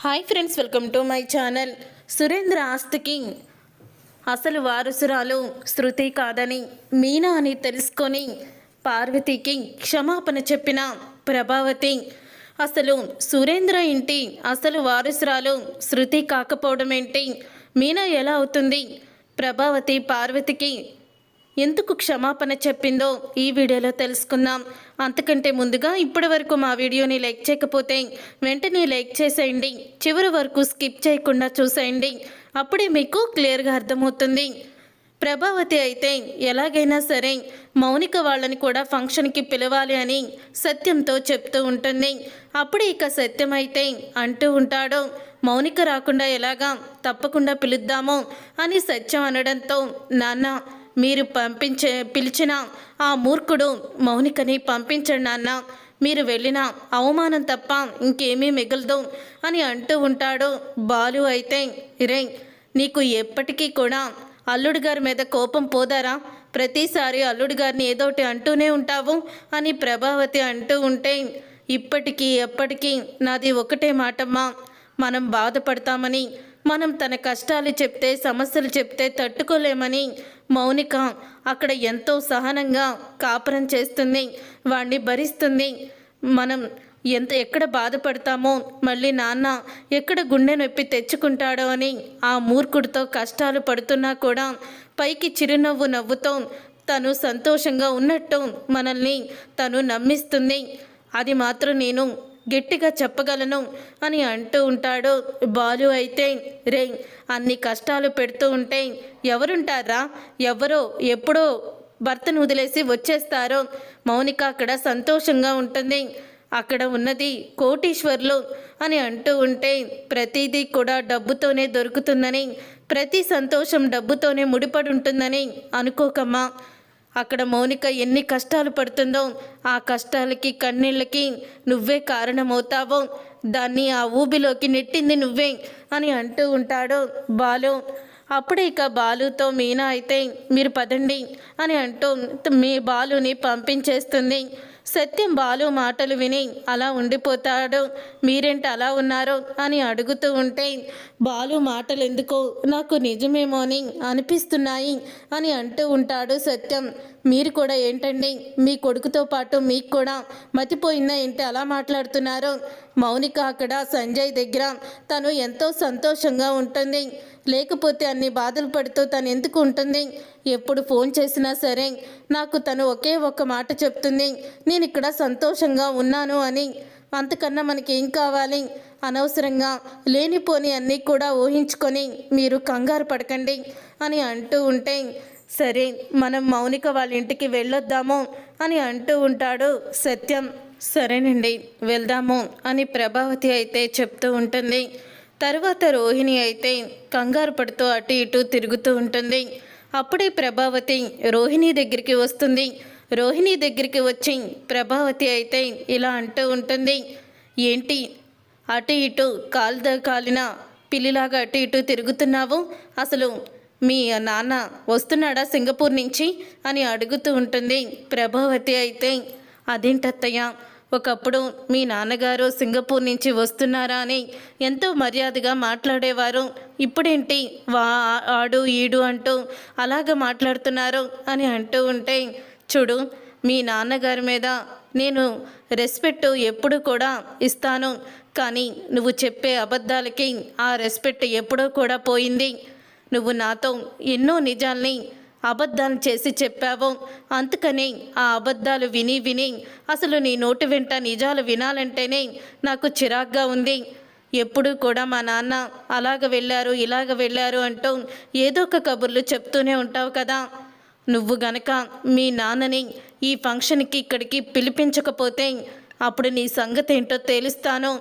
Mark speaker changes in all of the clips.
Speaker 1: Hi friends welcome to my channel. Surendra ఆస్తికి అసలు వారసురాలు శృతి కాదని మీనా అని తెలుసుకొని పార్వతికి క్షమాపణ చెప్పిన ప్రభావతి అసలు సురేంద్ర ఇంటి అసలు వారసురాలు శృతి కాకపోవడం ఏంటి? మీనా ఎలా అవుతుంది? ప్రభావతి పార్వతికి ఎందుకు క్షమాపణ చెప్పిందో ఈ వీడియోలో తెలుసుకుందాం. అంతకంటే ముందుగా ఇప్పటి వరకు మా వీడియోని లైక్ చేయకపోతే వెంటనే లైక్ చేసేయండి. చివరి వరకు స్కిప్ చేయకుండా చూసేయండి. అప్పుడే మీకు క్లియర్గా అర్థమవుతుంది. ప్రభావతి అయితే ఎలాగైనా సరే మౌనిక వాళ్ళని కూడా ఫంక్షన్కి పిలవాలి అని సత్యంతో చెప్తూ ఉంటుంది. అప్పుడు ఇక సత్యం అయితే అంటూ ఉంటాడు మౌనిక రాకుండా ఎలాగా? తప్పకుండా పిలుద్దాము అని సత్యం అనడంతో నాన్న మీరు పంపించే పిలిచిన ఆ మూర్ఖుడు మౌనికని పంపించండి నాన్న మీరు వెళ్ళిన అవమానం తప్ప ఇంకేమీ మిగలదు అని అంటూ ఉంటాడు బాలు అయితే. రే నీకు ఎప్పటికీ కూడా అల్లుడు గారి మీద కోపం పోదారా? ప్రతిసారి అల్లుడు గారిని ఏదోటి అంటూనే ఉంటావు అని ప్రభావతి అంటూ ఉంటే ఇప్పటికీ ఎప్పటికీ నాది ఒకటే మాటమ్మా. మనం బాధపడతామని మనం తన కష్టాలు చెప్తే సమస్యలు చెప్తే తట్టుకోలేమని మౌనిక అక్కడ ఎంతో సహనంగా కాపురం చేస్తుంది వాణ్ణి భరిస్తుంది. మనం ఎంత ఎక్కడ బాధపడతామో మళ్ళీ నాన్న ఎక్కడ గుండె నొప్పి తెచ్చుకుంటాడో అని ఆ మూర్ఖుడితో కష్టాలు పడుతున్నా కూడా పైకి చిరునవ్వు నవ్వుతో తను సంతోషంగా ఉన్నట్టు మనల్ని తను నమ్మిస్తుంది. అది మాత్రం నేను గట్టిగా చెప్పగలను అని అంటూ ఉంటాడు. బాలు అయితే రే అన్ని కష్టాలు పెడుతూ ఉంటే ఎవరుంటారా? ఎవరో ఎప్పుడో భర్తను వదిలేసి వచ్చేస్తారో. మౌనిక అక్కడ సంతోషంగా ఉంటుంది. అక్కడ ఉన్నది కోటీశ్వర్లు అని అంటూ ఉంటే ప్రతిదీ కూడా డబ్బుతోనే దొరుకుతుందని ప్రతి సంతోషం డబ్బుతోనే ముడిపడి ఉంటుందని అనుకోకమ్మా. అక్కడ మౌనిక ఎన్ని కష్టాలు పడుతుందో ఆ కష్టాలకి కన్నీళ్ళకి నువ్వే కారణమవుతావో. దాన్ని ఆ ఊబిలోకి నెట్టింది నువ్వే అని అంటూ ఉంటాడు బాలు. అప్పుడే ఇక బాలుతో మీనా అయితే మీరు పదండి అని అంటూ మీ బాలుని పంపించేస్తుంది. సత్యం బాలు మాటలు విని అలా ఉండిపోతాడు. మీరేంటి అలా ఉన్నారో అని అడుగుతూ ఉంటే బాలు మాటలు ఎందుకో నాకు నిజమేమో అని అనిపిస్తున్నాయి అని అంటూ ఉంటాడు సత్యం. మీరు కూడా ఏంటండి? మీ కొడుకుతో పాటు మీకు కూడా మతిపోయిందా ఏంటి? అలా మాట్లాడుతున్నారు. మౌనిక అక్కడ సంజయ్ దగ్గర తను ఎంతో సంతోషంగా ఉంటుంది. లేకపోతే అన్ని బాధలు పడుతూ తను ఎందుకు ఉంటుంది? ఎప్పుడు ఫోన్ చేసినా సరే నాకు తను ఒకే ఒక్క మాట చెప్తుంది. నేను ఇక్కడ సంతోషంగా ఉన్నాను అని. అంతకన్నా మనకి ఏం కావాలి? అనవసరంగా లేనిపోని అన్నీ కూడా ఊహించుకొని మీరు కంగారు పడకండి అని అంటూ ఉంటే సరే మనం మౌనిక వాళ్ళ ఇంటికి వెళ్ళొద్దాము అని అంటూ ఉంటాడు సత్యం. సరేనండి వెళ్దాము అని ప్రభావతి అయితే చెప్తూ ఉంటుంది. తర్వాత రోహిణి అయితే కంగారు పడుతూ అటు ఇటు తిరుగుతూ ఉంటుంది. అప్పుడే ప్రభావతి రోహిణి దగ్గరికి వస్తుంది. రోహిణి దగ్గరికి వచ్చి ప్రభావతి అయితే ఇలా అంటూ ఉంటుంది. ఏంటి? అటు ఇటు కాలుద కాలిన పిల్లిలాగా అటు ఇటు తిరుగుతున్నావు? అసలు మీ నాన్న వస్తున్నాడా సింగపూర్ నుంచి అని అడుగుతూ ఉంటుంది ప్రభావతి అయితే. అదేంటత్తయ్య ఒకప్పుడు మీ నాన్నగారు సింగపూర్ నుంచి వస్తున్నారా అని ఎంతో మర్యాదగా మాట్లాడేవారు. ఇప్పుడేంటి వా ఆడు ఈడు అంటూ అలాగ మాట్లాడుతున్నారు అని అంటూ ఉంటే చూడు మీ నాన్నగారి మీద నేను రెస్పెక్ట్ ఎప్పుడు కూడా ఇస్తాను. కానీ నువ్వు చెప్పే అబద్ధాలకి ఆ రెస్పెక్ట్ ఎప్పుడో కూడా పోయింది. నువ్వు నాతో ఎన్నో నిజాల్ని అబద్ధాలు చేసి చెప్పావు. అందుకని ఆ అబద్ధాలు విని విని అసలు నీ నోటి వెంట నిజాలు వినాలంటేనే నాకు చిరాగ్గా ఉంది. ఎప్పుడూ కూడా మా నాన్న అలాగ వెళ్ళారు ఇలాగ వెళ్ళారు అంటూ ఏదో ఒక కబుర్లు చెప్తూనే ఉంటావు కదా. నువ్వు గనక మీ నాన్నని ఈ ఫంక్షన్కి ఇక్కడికి పిలిపించకపోతే అప్పుడు నీ సంగతి ఏంటో తేలుస్తాను.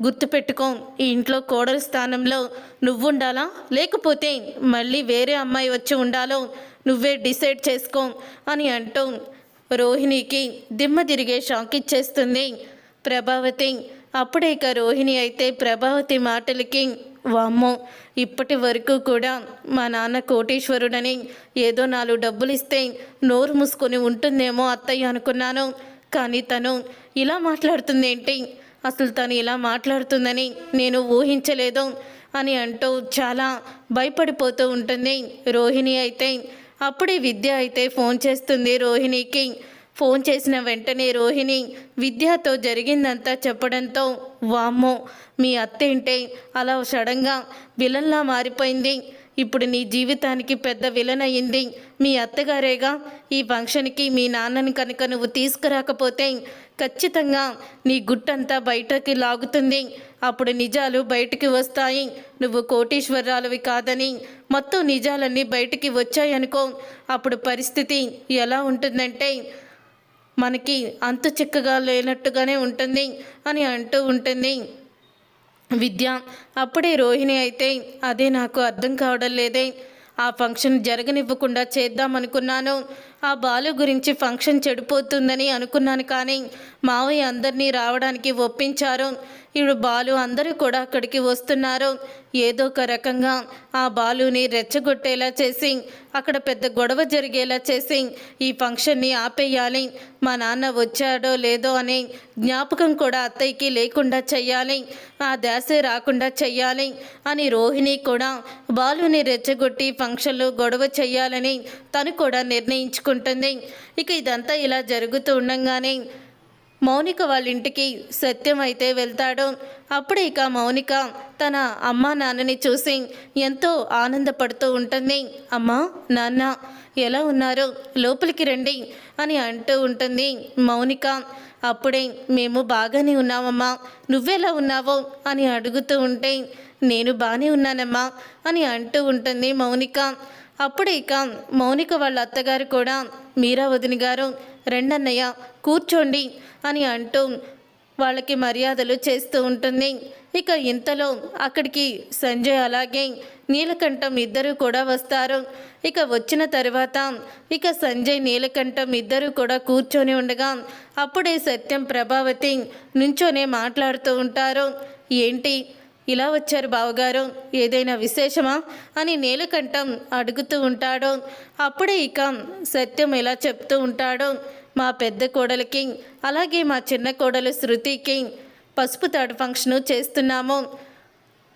Speaker 1: గుర్తుపెట్టుకో ఈ ఇంట్లో కోడలి స్థానంలో నువ్వుండాలా? లేకపోతే మళ్ళీ వేరే అమ్మాయి వచ్చి ఉండాలో? నువ్వే డిసైడ్ చేసుకో అని అంటూ. రోహిణికి దిమ్మ తిరిగే షాక్ ఇచ్చేస్తుంది. ప్రభావతి అప్పుడే ఇక రోహిణి అయితే ప్రభావతి మాటలకి వామ్మో ఇప్పటి వరకు కూడా మా నాన్న కోటీశ్వరుడని ఏదో నాలుగు డబ్బులు ఇస్తే నోరు మూసుకొని ఉంటుందేమో అత్తయ్య అనుకున్నాను. కానీ తను ఇలా మాట్లాడుతుంది ఏంటి అసలు తను ఇలా మాట్లాడుతుందని నేను ఊహించలేదు అని అంటూ చాలా భయపడిపోతూ ఉంటుంది రోహిణి అయితే. అప్పుడే విద్య అయితే ఫోన్ చేస్తుంది రోహిణికి. ఫోన్ చేసిన వెంటనే రోహిణి విద్యతో జరిగిందంతా చెప్పడంతో వామ్మో మీ అత్తేంటే అలా సడన్గా విలన్లా మారిపోయింది. ఇప్పుడు నీ జీవితానికి పెద్ద విలన్ అయింది మీ అత్తగారేగా ఈ ఫంక్షన్కి మీ నాన్నని కనుక నువ్వు తీసుకురాకపోతే ఖచ్చితంగా నీ గుట్టంతా బయటకి లాగుతుంది. అప్పుడు నిజాలు బయటికి వస్తాయి. నువ్వు కోటీశ్వరాలవి కాదని మొత్తం నిజాలన్నీ బయటికి వచ్చాయనుకో. అప్పుడు పరిస్థితి ఎలా ఉంటుందంటే మనకి అంతు చిక్కగా లేనట్టుగానే ఉంటుంది అని అంటూ ఉంటుంది. విద్య. అప్పుడే రోహిణి అయితే అదే నాకు అర్థం కావడం లేదే. ఆ ఫంక్షన్ జరగనివ్వకుండా చేద్దామనుకున్నాను. ఆ బాలు గురించి ఫంక్షన్ చెడిపోతుందని అనుకున్నాను కానీ మావయ్య అందరినీ రావడానికి ఒప్పించారు. ఇప్పుడు బాలు అందరూ కూడా అక్కడికి వస్తున్నారు. ఏదో ఒక రకంగా ఆ బాలుని రెచ్చగొట్టేలా చేసి అక్కడ పెద్ద గొడవ జరిగేలా చేసి ఈ ఫంక్షన్ని ఆపేయాలి. మా నాన్న వచ్చాడో లేదో అని జ్ఞాపకం కూడా అత్తయ్యకి లేకుండా చెయ్యాలి. ఆ దాసే రాకుండా చెయ్యాలి అని రోహిణి కూడా బాలుని రెచ్చగొట్టి ఫంక్షన్లో గొడవ చెయ్యాలని తను కూడా నిర్ణయించుకుంటుంది. ఇక ఇదంతా ఇలా జరుగుతూ ఉండగానే మౌనిక వాళ్ళ ఇంటికి సత్యం అయితే వెళ్తాడు అప్పుడు ఇక మౌనిక తన అమ్మ నాన్నని చూసి ఎంతో ఆనందపడుతూ ఉంటుంది. అమ్మా నాన్న ఎలా ఉన్నారు? లోపలికి రండి అని అంటూ ఉంటుంది మౌనిక. అప్పుడే మేము బాగానే ఉన్నామమ్మా. నువ్వెలా ఉన్నావో? అని అడుగుతూ ఉంటే నేను బాగానే ఉన్నానమ్మా అని అంటూ ఉంటుంది మౌనిక. అప్పుడు ఇక మౌనిక వాళ్ళ అత్తగారు కూడా మీరా వదిన గారు రెండన్నయ్య కూర్చోండి అని అంటూ వాళ్ళకి మర్యాదలు చేస్తూ ఉంటుంది. ఇక ఇంతలో అక్కడికి సంజయ్ అలాగే నీలకంఠం ఇద్దరు కూడా వస్తారు. ఇక వచ్చిన తర్వాత ఇక సంజయ్ నీలకంఠం ఇద్దరు కూడా కూర్చొని ఉండగా అప్పుడే సత్యం ప్రభావతి నుంచోనే మాట్లాడుతూ ఉంటారు. ఏంటి? ఇలా వచ్చారు బావగారు ఏదైనా విశేషమా? అని నీలకంఠం అడుగుతూ ఉంటాడు. అప్పుడే ఇక సత్యం ఇలా చెప్తూ ఉంటాడు. మా పెద్ద కోడలికి అలాగే మా చిన్న కోడలు శృతికి పసుపు తాడు ఫంక్షను చేస్తున్నాము.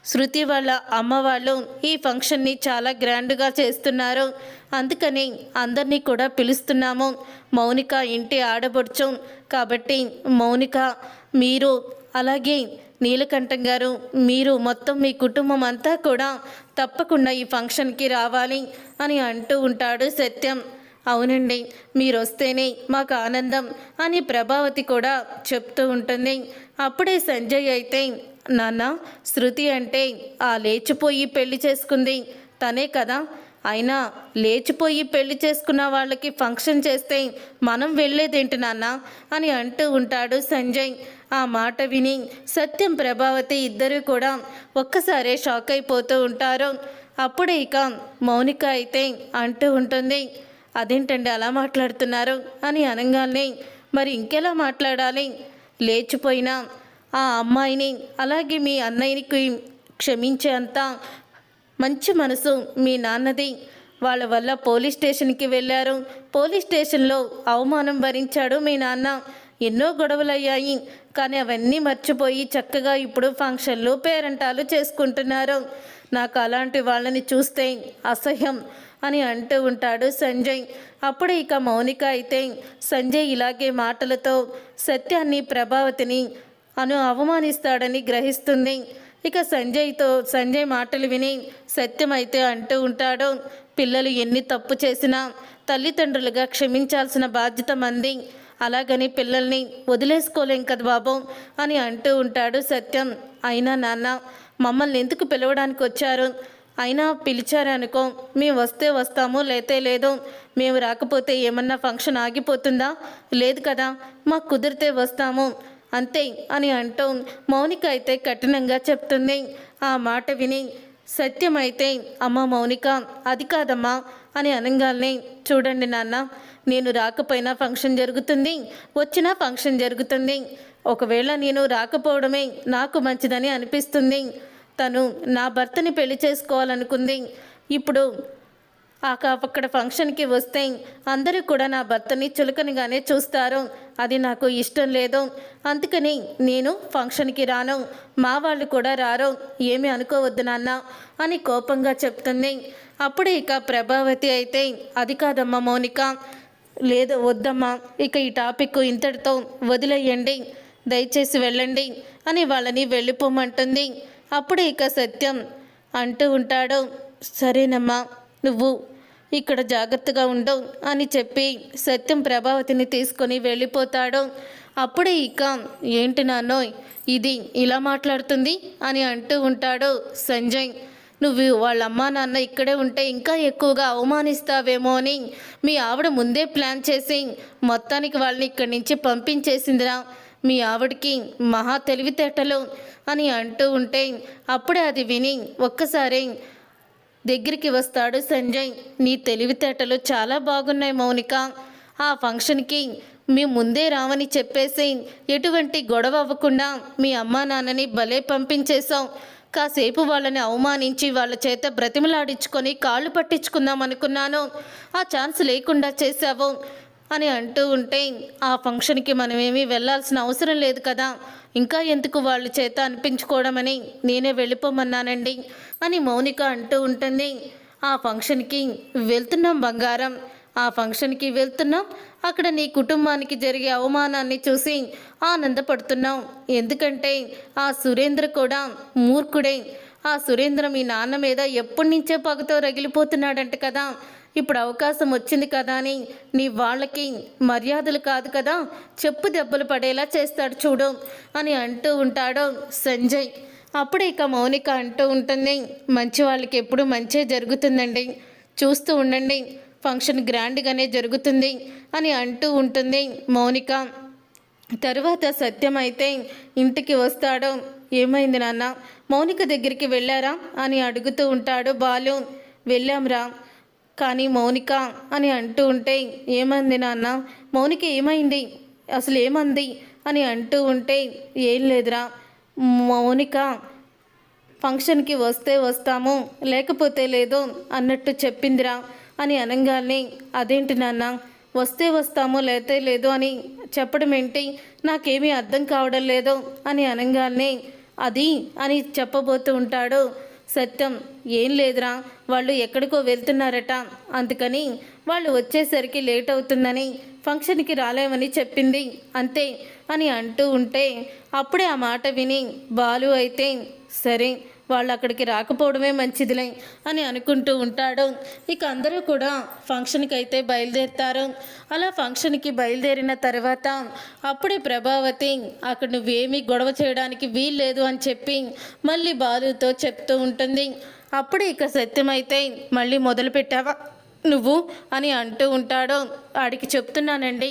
Speaker 1: శృతి వాళ్ళ అమ్మ వాళ్ళు ఈ ఫంక్షన్ని చాలా గ్రాండ్గా చేస్తున్నారు. అందుకని అందరినీ కూడా పిలుస్తున్నాము. మౌనిక ఇంటి ఆడబడుచు కాబట్టి మౌనిక మీరు అలాగే నీలకంఠం గారు మీరు మొత్తం మీ కుటుంబం అంతా కూడా తప్పకుండా ఈ ఫంక్షన్కి రావాలి అని అంటూ ఉంటాడు సత్యం. అవునండి మీరు వస్తేనే మాకు ఆనందం అని ప్రభావతి కూడా చెప్తూ ఉంటుంది. అప్పుడే సంజయ్ అయితే నాన్న శృతి అంటే ఆ లేచిపోయి పెళ్ళి చేసుకుంది. తనే కదా. అయినా లేచిపోయి పెళ్ళి చేసుకున్న వాళ్ళకి ఫంక్షన్ చేస్తే మనం వెళ్ళేదేంటి నాన్న? అని అంటూ ఉంటాడు సంజయ్. ఆ మాట విని సత్యం ప్రభావతి ఇద్దరూ కూడా ఒక్కసారే షాక్ అయిపోతూ ఉంటారు. అప్పుడే ఇక మౌనిక అయితే అంటూ ఉంటుంది అదేంటండి అలా మాట్లాడుతున్నారు? అని అనగానే మరి ఇంకెలా మాట్లాడాలి? లేచిపోయిన ఆ అమ్మాయిని అలాగే మీ అన్నయ్యకి క్షమించేంత మంచి మనసు మీ నాన్నది. వాళ్ళ వల్ల పోలీస్ స్టేషన్కి వెళ్ళారు. పోలీస్ స్టేషన్లో అవమానం భరించాడు మీ నాన్న. ఎన్నో గొడవలయ్యాయి. కానీ అవన్నీ మర్చిపోయి చక్కగా ఇప్పుడు ఫంక్షన్లు పేరంటాలు చేసుకుంటున్నారు. నాకు అలాంటి వాళ్ళని చూస్తే అసహ్యం అని అంటూ ఉంటాడు సంజయ్. అప్పుడు ఇక మౌనిక అయితే సంజయ్ ఇలాగే మాటలతో సత్యాన్ని ప్రభావతిని అను అవమానిస్తాడని గ్రహిస్తుంది. ఇక సంజయ్తో సంజయ్ మాటలు విని సత్యం అయితే అంటూ ఉంటాడు. పిల్లలు ఎన్ని తప్పు చేసినా తల్లిదండ్రులుగా క్షమించాల్సిన బాధ్యత మంది. అలాగని పిల్లల్ని వదిలేసుకోలేం కదా బాబు అని అంటూ ఉంటాడు సత్యం. అయినా నాన్న మమ్మల్ని ఎందుకు పిలవడానికి వచ్చారు? అయినా పిలిచారనుకో మేము వస్తే వస్తాము లేతే లేదు మేము రాకపోతే ఏమన్నా ఫంక్షన్ ఆగిపోతుందా? లేదు కదా మాకు కుదిరితే వస్తాము. అంతే అని అంటూ మౌనిక అయితే కఠినంగా చెప్తుంది. ఆ మాట విని సత్యమైతే అమ్మ మౌనిక అది కాదమ్మా అని అనగానే చూడండి నాన్న నేను రాకపోయినా ఫంక్షన్ జరుగుతుంది వచ్చినా ఫంక్షన్ జరుగుతుంది. ఒకవేళ నేను రాకపోవడమే నాకు మంచిదని అనిపిస్తుంది. తను నా భర్తని పెళ్ళి చేసుకోవాలనుకుంది. ఇప్పుడు అక్కడ ఫంక్షన్కి వస్తే అందరూ కూడా నా భర్తని చులకనగానే చూస్తారు. అది నాకు ఇష్టం లేదు. అందుకని నేను ఫంక్షన్కి రాను. మా వాళ్ళు కూడా రారు. ఏమి అనుకోవద్దు నాన్న అని కోపంగా చెప్తుంది. అప్పుడు ఇక ప్రభావతి అయితే అది కాదమ్మా మౌనిక. లేదు వద్దమ్మా ఇక ఈ టాపిక్ ఇంతటితో వదిలేయండి. దయచేసి వెళ్ళండి అని వాళ్ళని వెళ్ళిపోమంటుంది. అప్పుడు ఇక సత్యం అంటూ ఉంటాడు. సరేనమ్మా నువ్వు ఇక్కడ జాగ్రత్తగా ఉండు అని చెప్పి సత్యం ప్రభావతిని తీసుకొని వెళ్ళిపోతాడు. అప్పుడే ఇక ఏంటి నాన్నోయ్ ఇది ఇలా మాట్లాడుతుంది? అని అంటూ ఉంటాడు సంజయ్. నువ్వు వాళ్ళ అమ్మా నాన్న ఇక్కడే ఉంటే ఇంకా ఎక్కువగా అవమానిస్తావేమో అని మీ ఆవిడ ముందే ప్లాన్ చేసి మొత్తానికి వాళ్ళని ఇక్కడి నుంచి పంపించేసిందిరా. మీ ఆవిడకి మహా తెలివితేటలు అని అంటూ ఉంటే అప్పుడే అది విని ఒక్కసారి దగ్గరికి వస్తాడు సంజయ్. నీ తెలివితేటలు చాలా బాగున్నాయి మౌనిక. ఆ ఫంక్షన్కి మేము ముందే రామని చెప్పేసి ఎటువంటి గొడవ అవ్వకుండా మీ అమ్మా నాన్నని భలే పంపించేశాం కాసేపు వాళ్ళని అవమానించి వాళ్ళ చేత బ్రతిమలాడించుకొని కాళ్ళు పట్టించుకుందాం అనుకున్నాను. ఆ ఛాన్స్ లేకుండా చేశావు. అని అంటూ ఉంటే ఆ ఫంక్షన్కి మనమేమీ వెళ్ళాల్సిన అవసరం లేదు కదా. ఇంకా ఎందుకు వాళ్ళ చేత అనిపించుకోవడమని నేనే వెళ్ళిపోమన్నానండి అని మౌనిక అంటూ ఉంటుంది. ఆ ఫంక్షన్కి వెళ్తున్నాం బంగారం. ఆ ఫంక్షన్కి వెళ్తున్నాం. అక్కడ నీ కుటుంబానికి జరిగే అవమానాన్ని చూసి ఆనందపడుతున్నాం. ఎందుకంటే ఆ సురేంద్ర కూడా మూర్ఖుడే. ఆ సురేంద్ర మీ నాన్న మీద ఎప్పటి నుంచే పగతో రగిలిపోతున్నాడంట కదా. ఇప్పుడు అవకాశం వచ్చింది కదా అని నీ వాళ్ళకి మర్యాదలు కాదు కదా చెప్పు దెబ్బలు పడేలా చేస్తాడు చూడు అని అంటూ ఉంటాడు సంజయ్. అప్పుడే ఇక మౌనిక అంటూ ఉంటుంది మంచి వాళ్ళకి ఎప్పుడు మంచే జరుగుతుందండి. చూస్తూ ఉండండి ఫంక్షన్ గ్రాండ్గానే జరుగుతుంది అని అంటూ ఉంటుంది మౌనిక. తరువాత సత్యం అయితే ఇంటికి వస్తాడు. ఏమైంది నాన్న మౌనిక దగ్గరికి వెళ్ళారా అని అడుగుతూ ఉంటాడు బాలు. వెళ్ళాంరా కానీ మౌనిక అని అంటూ ఉంటే ఏమంది నాన్న? మౌనిక ఏమైంది? అసలు ఏమంది? అని అంటూ ఉంటే ఏం లేదురా. మౌనిక ఫంక్షన్కి వస్తే వస్తాము లేకపోతే లేదు అన్నట్టు చెప్పిందిరా అని అనగానే అదేంటి నాన్న? వస్తే వస్తాము లేతే లేదు అని చెప్పడం ఏంటి? నాకేమీ అర్థం కావడం లేదు అని అనగానే అది అని చెప్పబోతూ ఉంటాడు. సత్యం ఏం లేదురా వాళ్ళు ఎక్కడికో వెళ్తున్నారట. అందుకని వాళ్ళు వచ్చేసరికి లేట్ అవుతుందని ఫంక్షన్కి రాలేమని చెప్పింది. అంతే అని అంటూ ఉంటే అప్పుడే ఆ మాట విని బాలు అయితే సరే వాళ్ళు అక్కడికి రాకపోవడమే మంచిదిలే అని అనుకుంటూ ఉంటాడు. ఇక అందరూ కూడా ఫంక్షన్కి అయితే బయలుదేరుతారు. అలా ఫంక్షన్కి బయలుదేరిన తర్వాత అప్పుడే ప్రభావతి అక్కడ నువ్వేమీ గొడవ చేయడానికి వీల్లేదు అని చెప్పి మళ్ళీ బాలుతో చెప్తూ ఉంటుంది. అప్పుడే ఇక సత్యమైతే మళ్ళీ మొదలు పెట్టావా నువ్వు? అని అంటూ ఉంటాడు. ఆడికి చెప్తున్నానండి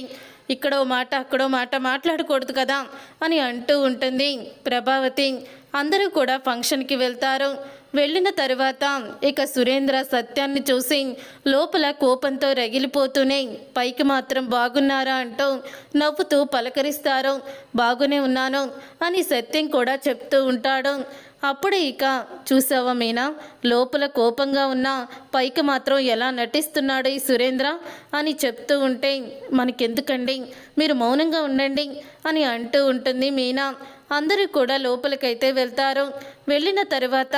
Speaker 1: ఇక్కడో మాట అక్కడో మాట మాట్లాడకూడదు కదా అని అంటూ ఉంటుంది ప్రభావతి. అందరూ కూడా ఫంక్షన్కి వెళ్తారు. వెళ్ళిన తరువాత ఇక సురేంద్ర సత్యాన్ని చూసి లోపల కోపంతో రగిలిపోతూనే పైకి మాత్రం బాగున్నారా? అంటూ నవ్వుతూ పలకరిస్తారు. బాగునే ఉన్నాను అని సత్యం కూడా చెప్తూ ఉంటాడు. అప్పుడు ఇక చూసావా మీనా? లోపల కోపంగా ఉన్న పైకి మాత్రం ఎలా నటిస్తున్నాడు ఈ సురేంద్ర అని చెప్తూ ఉంటే మనకెందుకండి? మీరు మౌనంగా ఉండండి అని అంటూ ఉంటుంది మీనా. అందరూ కూడా లోపలికైతే వెళ్తారు. వెళ్ళిన తర్వాత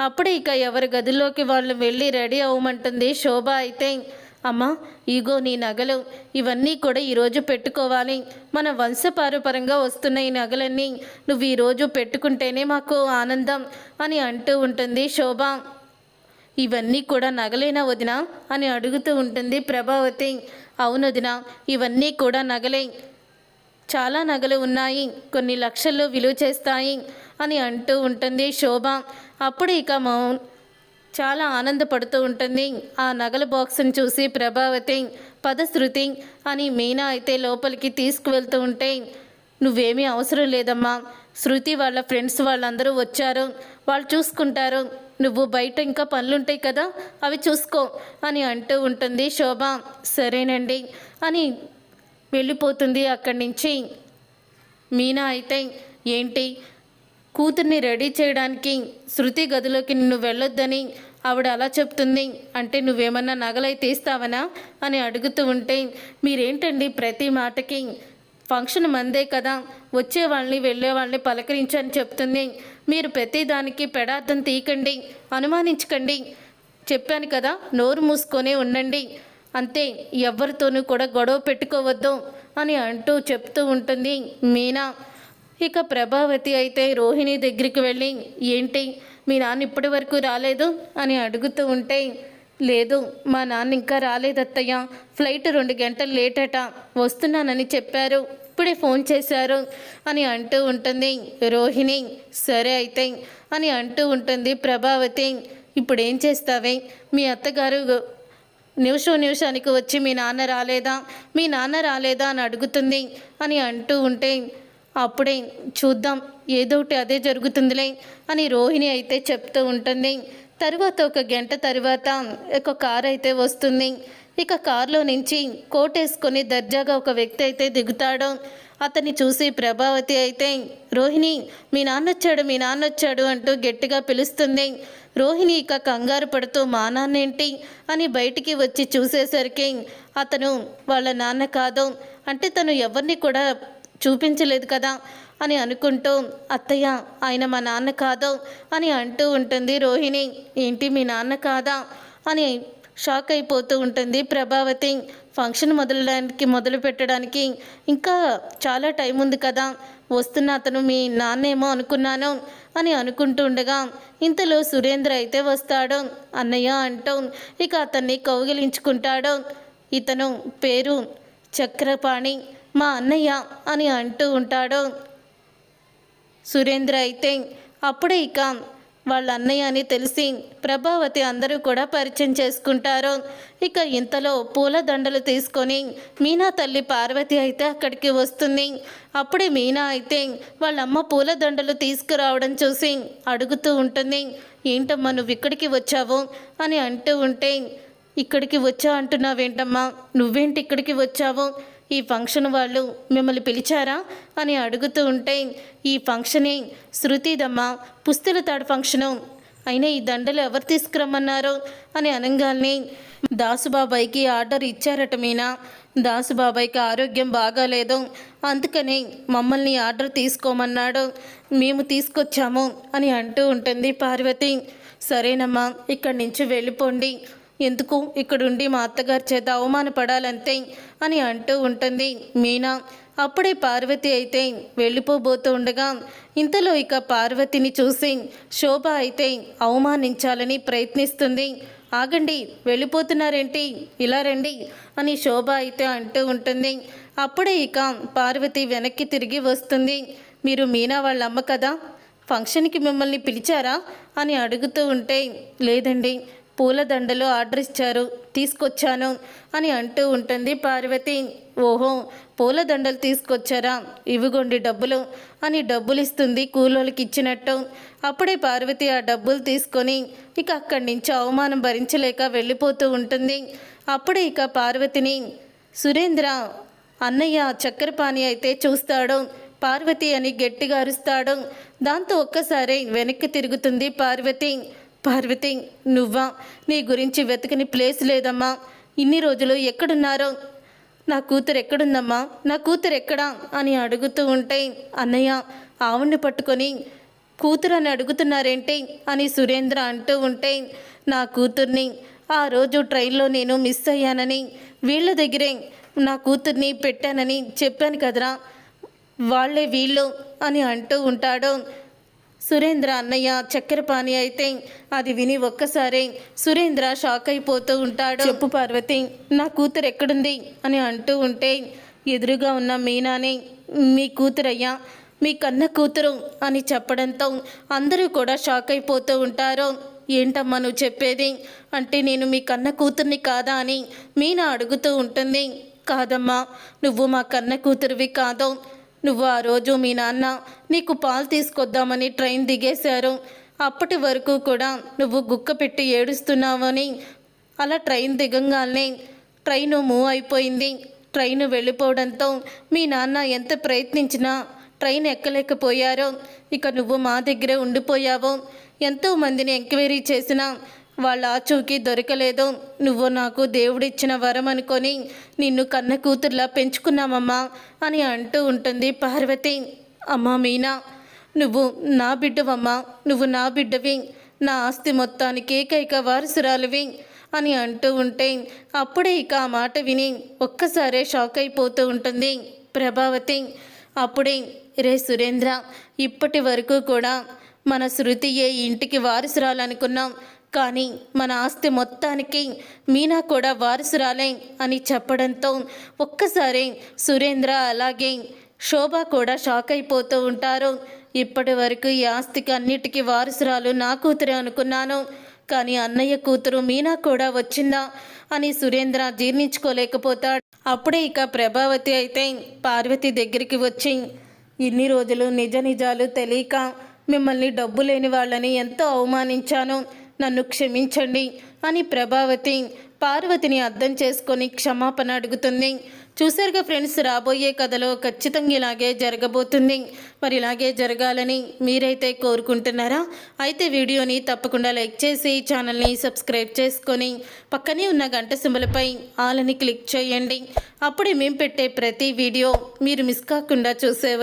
Speaker 1: అప్పుడే ఇక ఎవరి గదిలోకి వాళ్ళు వెళ్ళి రెడీ అవ్వమంటుంది శోభ అయితే. అమ్మా ఇగో నీ నగలు. ఇవన్నీ కూడా ఈరోజు పెట్టుకోవాలి. మన వంశపారపరంగా వస్తున్న ఈ నగలన్నీ నువ్వు ఈరోజు పెట్టుకుంటేనే మాకు ఆనందం అని అంటూ ఉంటుంది శోభ. ఇవన్నీ కూడా నగలేనా వదినా? అని అడుగుతూ ఉంటుంది ప్రభావతి. అవును వదిన ఇవన్నీ కూడా నగలే. చాలా నగలు ఉన్నాయి. కొన్ని లక్షల్లో విలువ చేస్తాయి అని అంటూ ఉంటుంది శోభ. అప్పుడు ఇక మౌన్ చాలా ఆనందపడుతూ ఉంటుంది. ఆ నగల బాక్స్ని చూసి ప్రభావతి పదశృతి అని మీనా అయితే లోపలికి తీసుకువెళ్తూ ఉంటే నువ్వేమీ అవసరం లేదమ్మా. శృతి వాళ్ళ ఫ్రెండ్స్ వాళ్ళందరూ వచ్చారు. వాళ్ళు చూసుకుంటారు. నువ్వు బయట ఇంకా పనులుంటాయి కదా అవి చూసుకో అని అంటూ ఉంటుంది శోభ. సరేనండి అని వెళ్ళిపోతుంది అక్కడి నుంచి. మీనా అయితే ఏంటి? కూతుర్ని రెడీ చేయడానికి శృతి గదిలోకి నిన్ను వెళ్ళొద్దని ఆవిడ అలా చెప్తుంది. అంటే నువ్వేమన్నా నగలై తీస్తావనా? అని అడుగుతూ ఉంటే మీరేంటండి ప్రతి మాటకి? ఫంక్షన్ మందే కదా వచ్చే వాళ్ళని వెళ్ళే వాళ్ళని పలకరించని చెప్తుంది. మీరు ప్రతిదానికి పెడార్థం తీయకండి అనుమానించకండి. చెప్పాను కదా నోరు మూసుకొని ఉండండి. అంతే ఎవరితోనూ కూడా గొడవ పెట్టుకోవద్దు అని అంటూ చెప్తూ ఉంటుంది మీనా. ఇక ప్రభావతి అయితే రోహిణి దగ్గరికి వెళ్ళి ఏంటి మీ నాన్న ఇప్పటి వరకు రాలేదు? అని అడుగుతూ ఉంటే లేదు మా నాన్న ఇంకా రాలేదత్తయ్య. ఫ్లైట్ రెండు గంటలు లేట్ అట వస్తున్నానని చెప్పారు. ఇప్పుడే ఫోన్ చేశారు. అని అంటూ ఉంటుంది రోహిణి. సరే అయితే అని అంటూ ఉంటుంది ప్రభావతి. ఇప్పుడు ఏం చేస్తావే? మీ అత్తగారు నిమిషం నిమిషానికి వచ్చి మీ నాన్న రాలేదా? మీ నాన్న రాలేదా? అని అడుగుతుంది అని అంటూ ఉంటే అప్పుడే చూద్దాం ఏదోటి అదే జరుగుతుందిలే అని రోహిణి అయితే చెప్తూ ఉంటుంది. తర్వాత ఒక గంట తర్వాత ఒక కార్ అయితే వస్తుంది. ఇక కారులో నుంచి కోటేసుకొని దర్జాగా ఒక వ్యక్తి అయితే దిగుతాడు. అతన్ని చూసి ప్రభావతి అయితే రోహిణి మీ నాన్న వచ్చాడు మీ నాన్న వచ్చాడు అంటూ గట్టిగా పిలుస్తుంది. రోహిణి ఇక కంగారు పడుతూ మా నాన్నేంటి? అని బయటికి వచ్చి చూసేసరికి అతను వాళ్ళ నాన్న కాదు. అంటే తను ఎవరిని కూడా చూపించలేదు కదా అని అనుకుంటూ అత్తయ్య ఆయన మా నాన్న కాదు అని అంటూ ఉంటుంది రోహిణి. ఏంటి మీ నాన్న కాదా? అని షాక్ అయిపోతూ ఉంటుంది ప్రభావతి. ఫంక్షన్ మొదలడానికి మొదలు పెట్టడానికి ఇంకా చాలా టైం ఉంది కదా. వస్తున్న అతను మీ నాన్నేమో అనుకున్నాను అని అనుకుంటూ ఉండగా ఇంతలో సురేంద్ర అయితే వస్తాడు అన్నయ్య అంటూ ఇక అతన్ని కౌగిలించుకుంటాడు ఇతను పేరు చక్రపాణి. మా అన్నయ్య అని అంటూ ఉంటాడు. సురేంద్ర అయితే అప్పుడే ఇక వాళ్ళ అన్నయ్య అని తెలిసి ప్రభావతి అందరూ కూడా పరిచయం చేసుకుంటారు. ఇక ఇంతలో పూల దండలు తీసుకొని మీనా తల్లి పార్వతి అయితే అక్కడికి వస్తుంది. అప్పుడే మీనా అయితే వాళ్ళ అమ్మ పూల దండలు తీసుకురావడం చూసి అడుగుతూ ఉంటుంది. ఏంటమ్మా నువ్వు ఇక్కడికి వచ్చావు? అని అంటూ ఉంటే ఇక్కడికి వచ్చా అంటున్నావేంటమ్మా? నువ్వేంటి ఇక్కడికి వచ్చావు? ఈ ఫంక్షన్ వాళ్ళు మిమ్మల్ని పిలిచారా అని అడుగుతూ ఉంటే ఈ ఫంక్షనే శృతిదమ్మ పుస్తల తాడు ఫంక్షను. అయినా ఈ దండలు ఎవరు తీసుకురమ్మన్నారు అని అనగానే దాసుబాబాయికి ఆర్డర్ ఇచ్చారట మీనా. దాసుబాబాయికి ఆరోగ్యం బాగాలేదు అందుకని మమ్మల్ని ఆర్డర్ తీసుకోమన్నాడు. మేము తీసుకొచ్చాము అని అంటూ ఉంటుంది పార్వతి. సరేనమ్మా ఇక్కడి నుంచి వెళ్ళిపోండి. ఎందుకు ఇక్కడుండి మా అత్తగారి చేత అవమానపడాలంతే? అని అంటూ ఉంటుంది మీనా. అప్పుడే పార్వతి అయితే వెళ్ళిపోబోతూ ఉండగా ఇంతలో ఇక పార్వతిని చూసి శోభ అయితే అవమానించాలని ప్రయత్నిస్తుంది. ఆగండి వెళ్ళిపోతున్నారేంటి? ఇలా రండి అని శోభ అయితే అంటూ ఉంటుంది. అప్పుడే ఇక పార్వతి వెనక్కి తిరిగి వస్తుంది. మీరు మీనా వాళ్ళ అమ్మ కదా? ఫంక్షన్కి మిమ్మల్ని పిలిచారా? అని అడుగుతూ ఉంటే లేదండి. పూలదండలు ఆర్డర్ ఇచ్చారు తీసుకొచ్చాను అని అంటూ ఉంటుంది పార్వతి. ఓహో పూలదండలు తీసుకొచ్చారా? ఇవిగోండి డబ్బులు అని డబ్బులు ఇస్తుంది కూలోళ్ళకి ఇచ్చినట్టు. అప్పుడే పార్వతి ఆ డబ్బులు తీసుకొని ఇక అక్కడి నుంచి అవమానం భరించలేక వెళ్ళిపోతూ ఉంటుంది. అప్పుడే ఇక పార్వతిని సురేంద్ర అన్నయ్య చక్కెరపాణి అయితే చూస్తాడు. పార్వతి అని గట్టిగా అరుస్తాడు. దాంతో ఒక్కసారి వెనక్కి తిరుగుతుంది పార్వతి. పార్వతి నువ్వా? నీ గురించి వెతకని ప్లేస్ లేదమ్మా. ఇన్ని రోజులు ఎక్కడున్నారో? నా కూతురు ఎక్కడుందమ్మా? నా కూతురు ఎక్కడా? అని అడుగుతూ ఉంటే అన్నయ్య ఆవుణ్ణి పట్టుకొని కూతురు అని అడుగుతున్నారేంటి? అని సురేంద్ర అంటూ ఉంటే నా కూతుర్ని ఆ రోజు ట్రైన్లో నేను మిస్ అయ్యానని వీళ్ళ దగ్గరే నా కూతుర్ని పెట్టానని చెప్పాను కదరా. వాళ్ళే వీళ్ళు అని అంటూ ఉంటాడు. సురేంద్ర అన్నయ్య చక్కెరపాని అయితే అది విని ఒక్కసారి సురేంద్ర షాక్ అయిపోతూ ఉంటాడు. చెప్పు పార్వతి. నా కూతురు ఎక్కడుంది? అని అంటూ ఉంటే ఎదురుగా ఉన్న మీనాని మీ కూతురయ్యా మీ కన్న కూతురు అని చెప్పడంతో అందరూ కూడా షాక్ అయిపోతూ ఉంటారు. ఏంటమ్మా నువ్వు చెప్పేది? అంటే నేను మీ కన్న కూతుర్ని కాదా? అని మీనా అడుగుతూ ఉంటుంది. కాదమ్మా నువ్వు మా కన్న కూతురివి కాదు. నువ్వు ఆ రోజు మీ నాన్న నీకు పాలు తీసుకొద్దామని ట్రైన్ దిగేశారు. అప్పటి వరకు కూడా నువ్వు గుక్క పెట్టి ఏడుస్తున్నావని అలా ట్రైన్ దిగంగానే ట్రైన్ మూవ్ అయిపోయింది. ట్రైన్ వెళ్ళిపోవడంతో మీ నాన్న ఎంత ప్రయత్నించినా ట్రైన్ ఎక్కలేకపోయారో. ఇక నువ్వు మా దగ్గరే ఉండిపోయావో. ఎంతో మందిని ఎంక్వైరీ చేసినా వాళ్ళ ఆచూకీ దొరకలేదు. నువ్వు నాకు దేవుడిచ్చిన వరం అనుకొని నిన్ను కన్న కూతుర్లా పెంచుకున్నామమ్మా అని అంటూ ఉంటుంది పార్వతి. అమ్మా మీనా నువ్వు నా బిడ్డవమ్మా. నువ్వు నా బిడ్డవి. నా ఆస్తి మొత్తానికి ఏకైక వారసురాలివి అని అంటూ ఉంటే అప్పుడే ఇక ఆ మాట విని ఒక్కసారే షాక్ అయిపోతూ ఉంటుంది ప్రభావతి. అప్పుడే రే సురేంద్ర ఇప్పటి వరకు కూడా మన శృతియే ఇంటికి వారసురాలనుకున్నాం. కానీ మన ఆస్తి మొత్తానికి మీనా కూడా వారసురాలే అని చెప్పడంతో ఒక్కసారి సురేంద్ర అలాగే శోభ కూడా షాక్ అయిపోతూ ఉంటారు. ఇప్పటి వరకు ఈ ఆస్తికి అన్నిటికీ వారసురాలు నా కూతురే అనుకున్నాను. కానీ అన్నయ్య కూతురు మీనా కూడా వచ్చిందా అని సురేంద్ర జీర్ణించుకోలేకపోతాడు. అప్పుడే ఇక ప్రభావతి అయితే పార్వతి దగ్గరికి వచ్చి ఇన్ని రోజులు నిజ నిజాలు తెలియక మిమ్మల్ని డబ్బు లేని వాళ్ళని ఎంతో అవమానించాను. నన్ను క్షమించండి అని ప్రభావతి పార్వతిని అర్థం చేసుకొని క్షమాపణ అడుగుతుంది. చూసారుగా ఫ్రెండ్స్ రాబోయే కథలో ఖచ్చితంగా ఇలాగే జరగబోతుంది. మరి ఇలాగే జరగాలని మీరైతే కోరుకుంటున్నారా? అయితే వీడియోని తప్పకుండా లైక్ చేసి ఛానల్ని సబ్స్క్రైబ్ చేసుకొని పక్కనే ఉన్న గంట సింబలపై ఆలని క్లిక్ చేయండి. అప్పుడే మేము పెట్టే ప్రతి వీడియో మీరు మిస్ కాకుండా చూసేవారు.